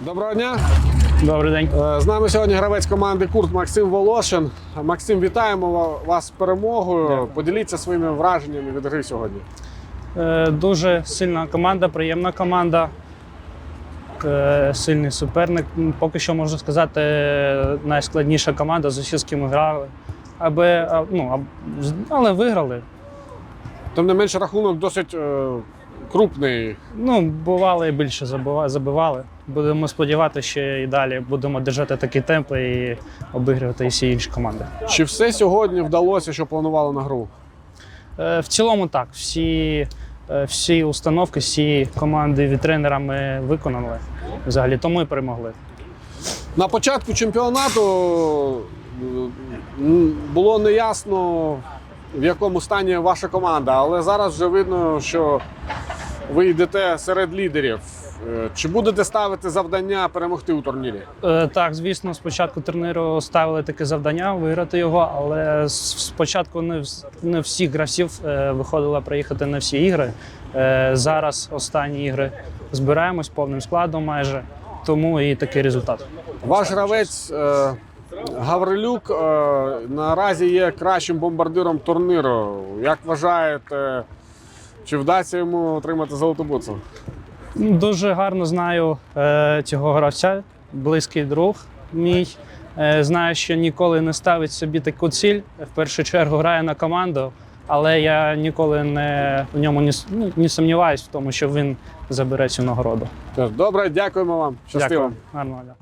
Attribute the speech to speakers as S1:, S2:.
S1: Доброго дня.
S2: Добрий день.
S1: Е, З нами сьогодні гравець команди Курт Максим Волошин. Максим, вітаємо вас з перемогою.
S2: Дякую.
S1: Поділіться своїми враженнями від гри сьогодні.
S2: Е, Дуже сильна команда, приємна команда. Е, Сильний суперник. Поки що можна сказати, найскладніша команда з усіх, з ким ми грали. Аби, ну, але виграли.
S1: Тим не менше, рахунок досить крупний.
S2: Ну, бували і більше забивали. Будемо сподіватися, що і далі будемо держати такі темпи і обігрувати всі інші команди.
S1: Чи все сьогодні вдалося, що планували на гру?
S2: Е, В цілому так. Всі, е, всі установки, всі команди від тренера ми виконали. Взагалі, тому і перемогли.
S1: На початку чемпіонату було неясно, в якому стані ваша команда, але зараз вже видно, що ви йдете серед лідерів. Е, Чи будете ставити завдання перемогти у турнірі?
S2: Е, Так, звісно, спочатку турніру ставили таке завдання виграти його, але спочатку не, не всіх гравців е, виходило приїхати на всі ігри. Е, Зараз останні ігри збираємось повним складом майже, тому і такий результат.
S1: Ваш гравець е, Гаврилюк е, наразі є кращим бомбардиром турніру. Як вважаєте, чи вдасться йому отримати золоту буцу?
S2: Ну, Дуже гарно знаю е, цього гравця, близький друг мій. Е, знаю, що ніколи не ставить собі таку ціль. В першу чергу грає на команду, але я ніколи не в ньому не, ну, не сумніваюсь в тому, що він забере цю нагороду.
S1: Добре, дякуємо вам. Щастиво.
S2: Дякую. Гарного дня.